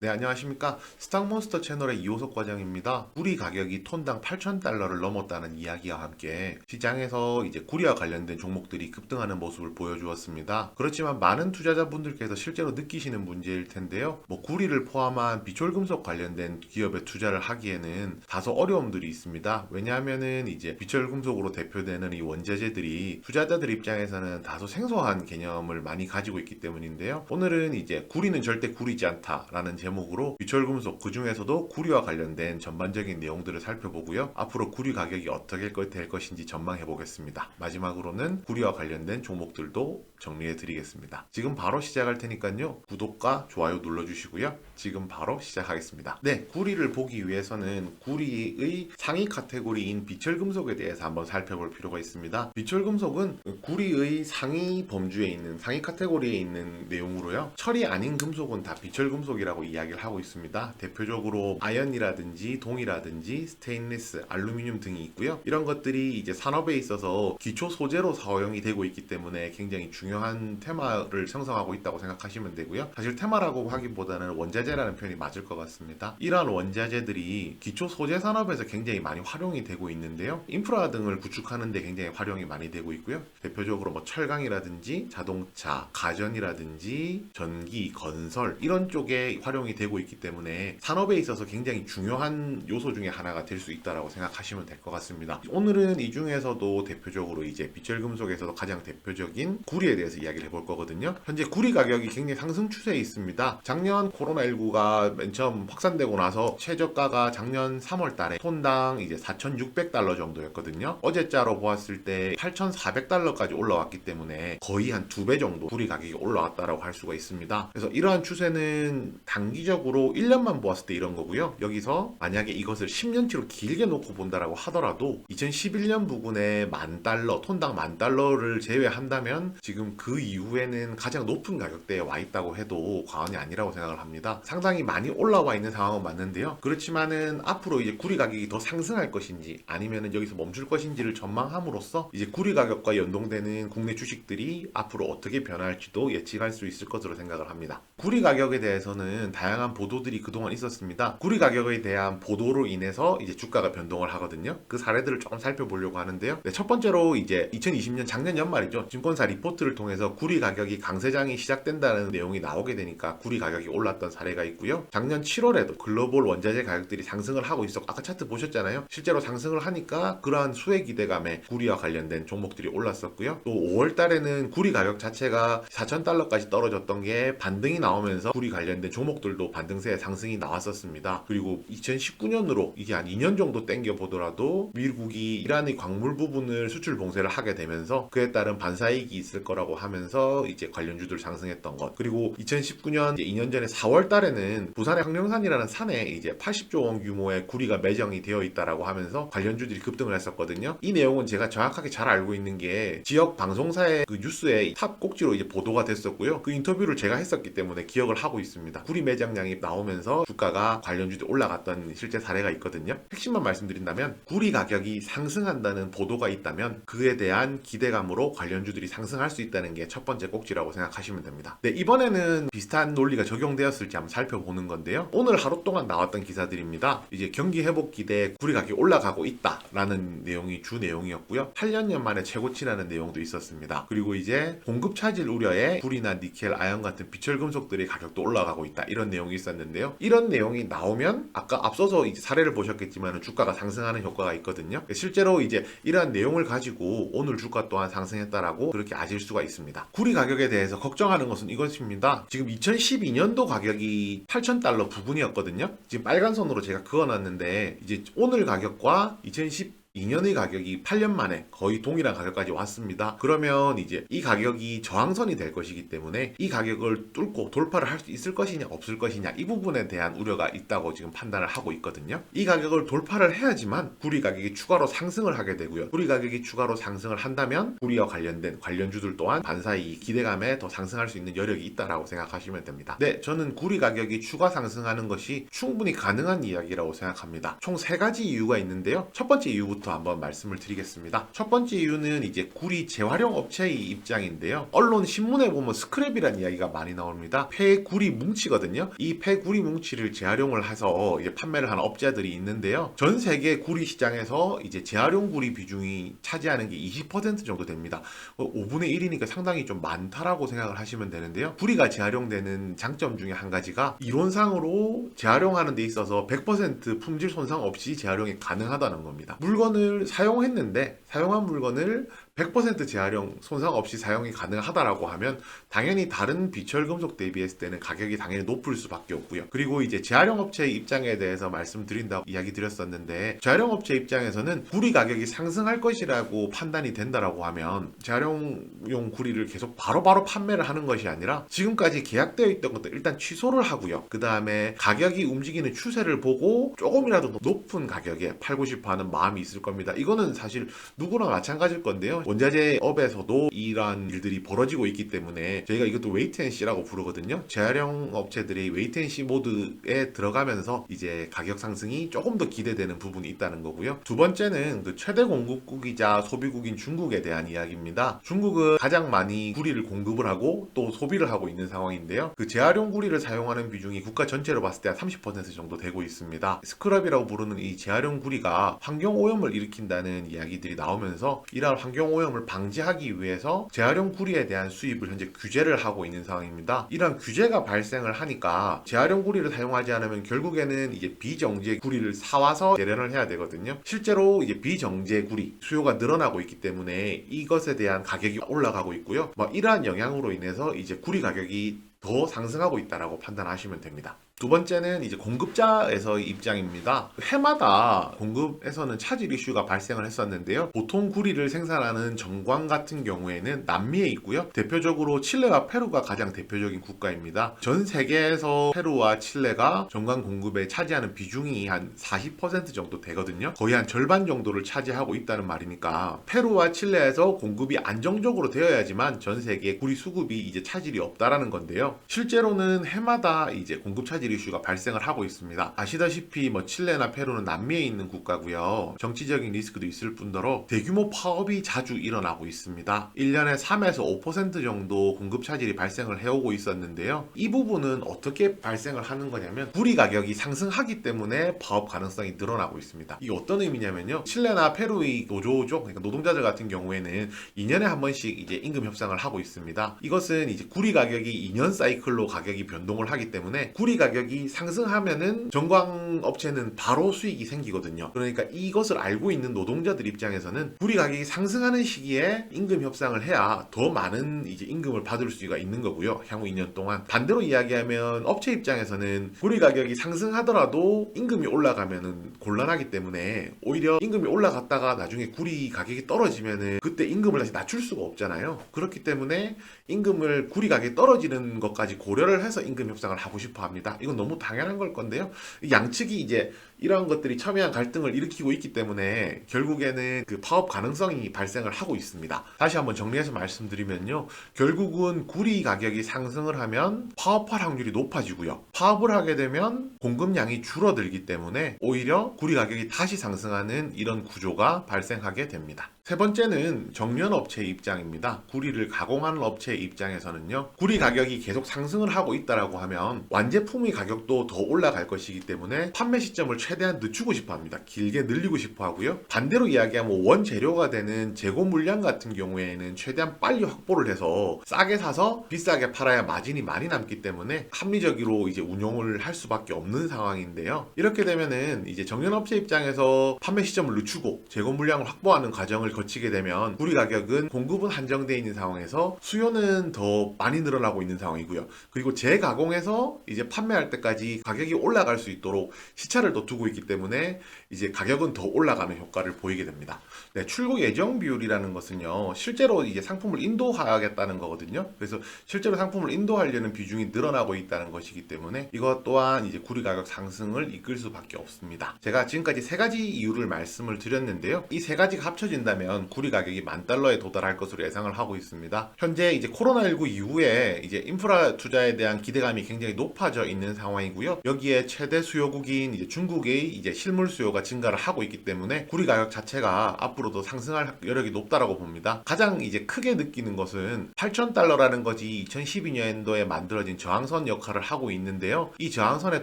네, 안녕하십니까. 스탁몬스터 채널의 이호석 과장입니다. 구리 가격이 톤당 8,000달러를 넘었다는 이야기와 함께 시장에서 이제 구리와 관련된 종목들이 급등하는 모습을 보여주었습니다. 그렇지만 많은 투자자분들께서 실제로 느끼시는 문제일 텐데요. 뭐 구리를 포함한 비철금속 관련된 기업에 투자를 하기에는 다소 어려움들이 있습니다. 왜냐하면은 이제 비철금속으로 대표되는 이 원자재들이 투자자들 입장에서는 다소 생소한 개념을 많이 가지고 있기 때문인데요. 오늘은 이제 구리는 절대 구리지 않다라는 제 목으로 비철금속 그 중에서도 구리와 관련된 전반적인 내용들을 살펴보고요. 앞으로 구리 가격이 어떻게 될 것인지 전망해 보겠습니다. 마지막으로는 구리와 관련된 종목들도 정리해 드리겠습니다. 지금 바로 시작할 테니까요. 구독과 좋아요 눌러 주시고요. 지금 바로 시작하겠습니다. 네, 구리를 보기 위해서는 구리의 상위 카테고리인 비철금속에 대해서 한번 살펴볼 필요가 있습니다. 비철금속은 구리의 상위 범주에 있는 상위 카테고리에 있는 내용으로요. 철이 아닌 금속은 다 비철금속이라고 이야기를 하고 있습니다. 대표적으로 아연이라든지 동이라든지 스테인리스, 알루미늄 등이 있고요. 이런 것들이 이제 산업에 있어서 기초 소재로 사용이 되고 있기 때문에 굉장히 중요한 테마를 형성하고 있다고 생각하시면 되고요. 사실 테마라고 하기보다는 원자재 라는 표현이 맞을 것 같습니다. 이러한 원자재들이 기초 소재 산업에서 굉장히 많이 활용이 되고 있는데요. 인프라 등을 구축하는 데 굉장히 활용이 많이 되고 있고요. 대표적으로 뭐 철강이라든지 자동차, 가전이라든지 전기, 건설 이런 쪽에 활용이 되고 있기 때문에 산업에 있어서 굉장히 중요한 요소 중에 하나가 될 수 있다라고 생각하시면 될 것 같습니다. 오늘은 이 중에서도 대표적으로 이제 비철금속에서도 가장 대표적인 구리에 대해서 이야기를 해볼 거거든요. 현재 구리 가격이 굉장히 상승 추세에 있습니다. 작년 코로나19 가 맨 처음 확산되고 나서 최저가가 작년 3월 달에 톤당 이제 4,600달러 정도였거든요. 어제자로 보았을 때 8,400달러까지 올라왔기 때문에 거의 한 두 배 정도 구리 가격이 올라왔다라고 할 수가 있습니다. 그래서 이러한 추세는 단기적으로 1년만 보았을 때 이런 거고요. 여기서 만약에 이것을 10년치로 길게 놓고 본다라고 하더라도 2011년 부근에 만 달러, 톤당 만 달러를 제외한다면 지금 그 이후에는 가장 높은 가격대에 와 있다고 해도 과언이 아니라고 생각을 합니다. 상당히 많이 올라와 있는 상황은 맞는데요. 그렇지만은 앞으로 이제 구리 가격이 더 상승할 것인지 아니면은 여기서 멈출 것인지를 전망함으로써 이제 구리 가격과 연동되는 국내 주식들이 앞으로 어떻게 변할지도 예측할 수 있을 것으로 생각을 합니다. 구리 가격에 대해서는 다양한 보도들이 그동안 있었습니다. 구리 가격에 대한 보도로 인해서 이제 주가가 변동을 하거든요. 그 사례들을 조금 살펴보려고 하는데요. 네, 첫 번째로 이제 2020년 작년 연말이죠. 증권사 리포트를 통해서 구리 가격이 강세장이 시작된다는 내용이 나오게 되니까 구리 가격이 올랐던 사례가 있고요. 작년 7월에도 글로벌 원자재 가격들이 상승을 하고 있었고 아까 차트 보셨잖아요. 실제로 상승을 하니까 그러한 수혜 기대감에 구리와 관련된 종목들이 올랐었고요. 또 5월 달에는 구리 가격 자체가 4,000달러까지 떨어졌던 게 반등이 나오면서 구리 관련된 종목들도 반등세에 상승이 나왔었습니다. 그리고 2019년으로 이게 한 2년 정도 땡겨 보더라도 미국이 이란의 광물 부분을 수출 봉쇄를 하게 되면서 그에 따른 반사이익이 있을 거라고 하면서 이제 관련주들 상승했던 것. 그리고 2019년 2년 전에 4월 달에 는 부산의 항령산이라는 산에 이제 80조 원 규모의 구리가 매정이 되어 있다라고 하면서 관련주들이 급등을 했었거든요. 이 내용은 제가 정확하게 잘 알고 있는 게 지역 방송사의 그 뉴스에 탑 꼭지로 이제 보도가 됐었고요. 그 인터뷰를 제가 했었기 때문에 기억을 하고 있습니다. 구리 매장량이 나오면서 주가가 관련주들 올라갔던 실제 사례가 있거든요. 핵심만 말씀드린다면 구리 가격이 상승한다는 보도가 있다면 그에 대한 기대감으로 관련주들이 상승할 수 있다는 게 첫 번째 꼭지라고 생각하시면 됩니다. 네, 이번에는 비슷한 논리가 적용되었을지 한번 살펴보는 건데요. 오늘 하루 동안 나왔던 기사들입니다. 이제 경기 회복 기대 구리 가격이 올라가고 있다라는 내용이 주 내용이었고요. 8년 만에 최고치라는 내용도 있었습니다. 그리고 이제 공급 차질 우려에 구리나 니켈, 아연 같은 비철 금속들의 가격도 올라가고 있다. 이런 내용이 있었는데요. 이런 내용이 나오면 아까 앞서서 이제 사례를 보셨겠지만 주가가 상승하는 효과가 있거든요. 실제로 이제 이러한 내용을 가지고 오늘 주가 또한 상승했다라고 그렇게 아실 수가 있습니다. 구리 가격에 대해서 걱정하는 것은 이것입니다. 지금 2012년도 가격이 8,000달러 부근이었거든요. 지금 빨간 선으로 제가 그어놨는데 이제 오늘 가격과 2010 2년의 가격이 8년 만에 거의 동일한 가격까지 왔습니다. 그러면 이제 이 가격이 저항선이 될 것이기 때문에 이 가격을 뚫고 돌파를 할 수 있을 것이냐 없을 것이냐 이 부분에 대한 우려가 있다고 지금 판단을 하고 있거든요. 이 가격을 돌파를 해야지만 구리 가격이 추가로 상승을 하게 되고요. 구리 가격이 추가로 상승을 한다면 구리와 관련된 관련주들 또한 반사이 기대감에 더 상승할 수 있는 여력이 있다라고 생각하시면 됩니다. 네, 저는 구리 가격이 추가 상승하는 것이 충분히 가능한 이야기라고 생각합니다. 총 세 가지 이유가 있는데요. 첫 번째 이유부터 이유부터 한번 말씀을 드리겠습니다. 첫 번째 이유는 이제 구리 재활용 업체의 입장인데요. 언론 신문에 보면 스크랩이라는 이야기가 많이 나옵니다. 폐 구리 뭉치거든요. 이 폐 구리 뭉치를 재활용을 해서 이제 판매를 하는 업자들이 있는데요. 전 세계 구리 시장에서 이제 재활용 구리 비중이 차지하는 게 20% 정도 됩니다. 5분의 1이니까 상당히 좀 많다라고 생각을 하시면 되는데요. 구리가 재활용되는 장점 중에 한 가지가 이론상으로 재활용하는 데 있어서 100% 품질 손상 없이 재활용이 가능하다는 겁니다. 물건을 사용했는데 사용한 물건을 100% 재활용 손상 없이 사용이 가능하다라고 하면 당연히 다른 비철 금속 대비했을 때는 가격이 당연히 높을 수밖에 없고요. 그리고 이제 재활용 업체의 입장에 대해서 말씀드린다고 이야기 드렸었는데 재활용 업체 입장에서는 구리 가격이 상승할 것이라고 판단이 된다라고 하면 재활용용 구리를 계속 바로바로 판매를 하는 것이 아니라 지금까지 계약되어 있던 것들 일단 취소를 하고요. 그 다음에 가격이 움직이는 추세를 보고 조금이라도 더 높은 가격에 팔고 싶어 하는 마음이 있을 겁니다. 이거는 사실 누구나 마찬가지일 건데요. 원자재 업에서도 이러한 일들이 벌어지고 있기 때문에 저희가 이것도 웨이트앤시라고 부르거든요. 재활용 업체들이 웨이트앤시 모드에 들어가면서 이제 가격 상승이 조금 더 기대되는 부분이 있다는 거고요. 두 번째는 그 최대 공급국이자 소비국인 중국에 대한 이야기입니다. 중국은 가장 많이 구리를 공급을 하고 또 소비를 하고 있는 상황인데요. 그 재활용 구리를 사용하는 비중이 국가 전체로 봤을 때 한 30% 정도 되고 있습니다. 스크럽이라고 부르는 이 재활용 구리가 환경 오염을 일으킨다는 이야기들이 나오면서 이러한 환경 오염 을 방지하기 위해서 재활용 구리에 대한 수입을 현재 규제를 하고 있는 상황입니다. 이러한 규제가 발생을 하니까 재활용 구리를 사용하지 않으면 결국에는 이제 비정제 구리를 사와서 재련을 해야 되거든요. 실제로 이제 비정제 구리 수요가 늘어나고 있기 때문에 이것에 대한 가격이 올라가고 있고요. 뭐 이러한 영향으로 인해서 이제 구리 가격이 더 상승하고 있다라고 판단하시면 됩니다. 두 번째는 이제 공급자에서의 입장입니다. 해마다 공급에서는 차질 이슈가 발생을 했었는데요. 보통 구리를 생산하는 정광 같은 경우에는 남미에 있고요. 대표적으로 칠레와 페루가 가장 대표적인 국가입니다. 전 세계에서 페루와 칠레가 정광 공급에 차지하는 비중이 한 40% 정도 되거든요. 거의 한 절반 정도를 차지하고 있다는 말이니까 페루와 칠레에서 공급이 안정적으로 되어야지만 전 세계 구리 수급이 이제 차질이 없다라는 건데요. 실제로는 해마다 이제 공급 차질 이슈가 발생을 하고 있습니다. 아시다시피 뭐 칠레나 페루는 남미에 있는 국가고요. 정치적인 리스크도 있을 뿐더러 대규모 파업이 자주 일어나고 있습니다. 1년에 3에서 5% 정도 공급 차질이 발생을 해오고 있었는데요. 이 부분은 어떻게 발생을 하는 거냐면 구리 가격이 상승하기 때문에 파업 가능성이 늘어나고 있습니다. 이게 어떤 의미냐면요. 칠레나 페루의 노조죠. 그러니까 노동자들 같은 경우에는 2년에 한 번씩 이제 임금 협상을 하고 있습니다. 이것은 이제 구리 가격이 2년 사이클로 가격이 변동을 하기 때문에 구리 가격 이 상승하면은 정광 업체는 바로 수익이 생기거든요. 그러니까 이것을 알고 있는 노동자들 입장에서는 구리 가격이 상승하는 시기에 임금 협상을 해야 더 많은 이제 임금을 받을 수가 있는 거고요. 향후 2년 동안 반대로 이야기하면 업체 입장에서는 구리 가격이 상승하더라도 임금이 올라가면은 곤란하기 때문에 오히려 임금이 올라갔다가 나중에 구리 가격이 떨어지면은 그때 임금을 다시 낮출 수가 없잖아요. 그렇기 때문에 임금을 구리 가격이 떨어지는 것까지 고려를 해서 임금 협상을 하고 싶어 합니다. 이건 너무 당연한 걸 건데요. 양측이 이제 이러한 것들이 첨예한 갈등을 일으키고 있기 때문에 결국에는 그 파업 가능성이 발생을 하고 있습니다. 다시 한번 정리해서 말씀드리면요. 결국은 구리 가격이 상승을 하면 파업할 확률이 높아지고요. 파업을 하게 되면 공급량이 줄어들기 때문에 오히려 구리 가격이 다시 상승하는 이런 구조가 발생하게 됩니다. 세 번째는 정면 업체의 입장입니다. 구리를 가공하는 업체의 입장에서는요. 구리 가격이 계속 상승을 하고 있다라고 하면 완제품의 가격도 더 올라갈 것이기 때문에 판매 시점을 최대한 늦추고 싶어 합니다. 길게 늘리고 싶어 하고요. 반대로 이야기하면 원재료가 되는 재고 물량 같은 경우에는 최대한 빨리 확보를 해서 싸게 사서 비싸게 팔아야 마진이 많이 남기 때문에 합리적으로 이제 운용을 할 수밖에 없는 상황인데요. 이렇게 되면은 이제 정연업체 입장에서 판매 시점을 늦추고 재고 물량을 확보하는 과정을 거치게 되면 구리 가격은 공급은 한정되어 있는 상황에서 수요는 더 많이 늘어나고 있는 상황이고요. 그리고 재가공해서 이제 판매 할 때까지 가격이 올라갈 수 있도록 시차를 더 두고 있기 때문에 이제 가격은 더 올라가는 효과를 보이게 됩니다. 네, 출고 예정 비율이라는 것은요, 실제로 이제 상품을 인도하겠다는 거거든요. 그래서 실제로 상품을 인도하려는 비중이 늘어나고 있다는 것이기 때문에 이것 또한 이제 구리 가격 상승을 이끌 수밖에 없습니다. 제가 지금까지 세 가지 이유를 말씀을 드렸는데요. 이 세 가지가 합쳐진다면 구리 가격이 만 달러에 도달할 것으로 예상을 하고 있습니다. 현재 이제 코로나19 이후에 이제 인프라 투자에 대한 기대감이 굉장히 높아져 있는 상황이고요. 여기에 최대 수요국인 이제 중국의 이제 실물 수요가 증가를 하고 있기 때문에 구리 가격 자체가 앞으로도 상승할 여력이 높다라고 봅니다. 가장 이제 크게 느끼는 것은 8,000달러라는 것이 2012년도에 만들어진 저항선 역할을 하고 있는데요. 이 저항선에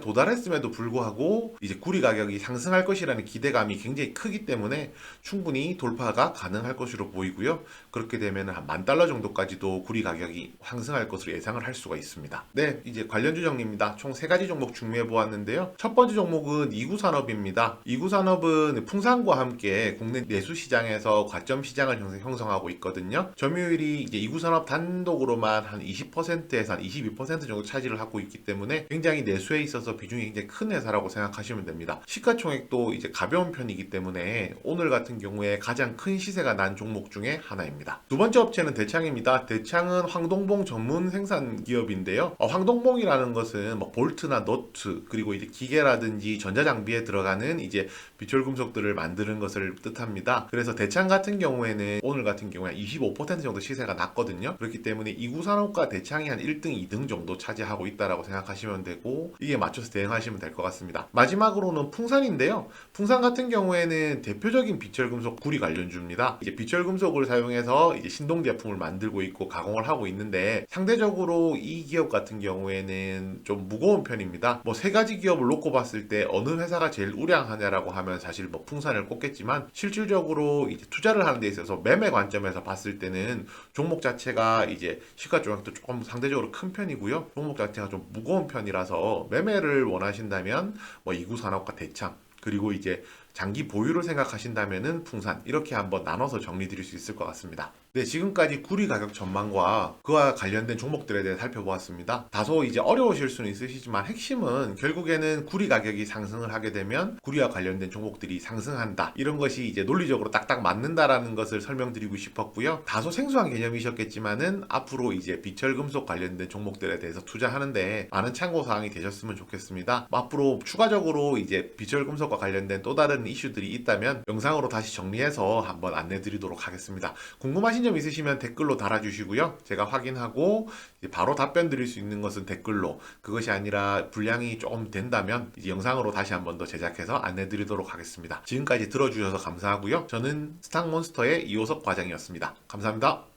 도달했음에도 불구하고 이제 구리 가격이 상승할 것이라는 기대감이 굉장히 크기 때문에 충분히 돌파가 가능할 것으로 보이고요. 그렇게 되면 한 만 달러 정도까지도 구리 가격이 상승할 것으로 예상을 할 수가 있습니다. 네, 이제 관련 주 정리입니다. 총세 가지 종목 중매해 보았는데요. 첫 번째 종목은 이구 산업입니다. 이구 산업은 풍산과 함께 국내 내수 시장에서 과점 시장을 형성- 형성하고 있거든요. 점유율이 이제 이구 산업 단독으로만 한 20%에서 한 22% 정도 차지를 하고 있기 때문에 굉장히 내수에 있어서 비중이 굉장히 큰 회사라고 생각하시면 됩니다. 시가총액도 이제 가벼운 편이기 때문에 오늘 같은 경우에 가장 큰 시세가 난 종목 중에 하나입니다. 두 번째 업체는 대창입니다. 대창은 황동봉 전문 생산 기업인데요. 어, 황동봉이라는 것은 뭐 볼 트나 너트 그리고 이제 기계라든지 전자장비에 들어가는 이제 비철 금속들을 만드는 것을 뜻합니다. 그래서 대창 같은 경우에는 오늘 같은 경우에 25% 정도 시세가 낮거든요. 그렇기 때문에 이구산업과 대창이 한 1등, 2등 정도 차지하고 있다라고 생각하시면 되고 이게 맞춰서 대응하시면 될 것 같습니다. 마지막으로는 풍산인데요. 풍산 같은 경우에는 대표적인 비철 금속 구리 관련주입니다. 이제 비철 금속을 사용해서 이제 신동 제품을 만들고 있고 가공을 하고 있는데 상대적으로 이 기업 같은 경우에는 좀 무거운 편입니다. 뭐 세 가지 기업을 놓고 봤을 때 어느 회사가 제일 우량하냐라고 하면 사실 뭐 풍산을 꼽겠지만 실질적으로 이제 투자를 하는 데 있어서 매매 관점에서 봤을 때는 종목 자체가 이제 시가총액도 조금 상대적으로 큰 편이고요. 종목 자체가 좀 무거운 편이라서 매매를 원하신다면 뭐 이구산업과 대창 그리고 이제 장기 보유를 생각하신다면은 풍산 이렇게 한번 나눠서 정리 드릴 수 있을 것 같습니다. 네, 지금까지 구리 가격 전망과 그와 관련된 종목들에 대해 살펴보았습니다. 다소 이제 어려우실 수는 있으시지만 핵심은 결국에는 구리 가격이 상승을 하게 되면 구리와 관련된 종목들이 상승한다. 이런 것이 이제 논리적으로 딱딱 맞는다라는 것을 설명드리고 싶었고요. 다소 생소한 개념이셨겠지만은 앞으로 이제 비철 금속 관련된 종목들에 대해서 투자하는데 많은 참고 사항이 되셨으면 좋겠습니다. 앞으로 추가적으로 이제 비철 금속과 관련된 또 다른 이슈들이 있다면 영상으로 다시 정리해서 한번 안내 드리도록 하겠습니다. 궁금하신 점 있으시면 댓글로 달아주시고요. 제가 확인하고 바로 답변 드릴 수 있는 것은 댓글로 그것이 아니라 분량이 조금 된다면 이제 영상으로 다시 한 번 더 제작해서 안내 드리도록 하겠습니다. 지금까지 들어주셔서 감사하고요. 저는 스탁몬스터의 이호석 과장이었습니다. 감사합니다.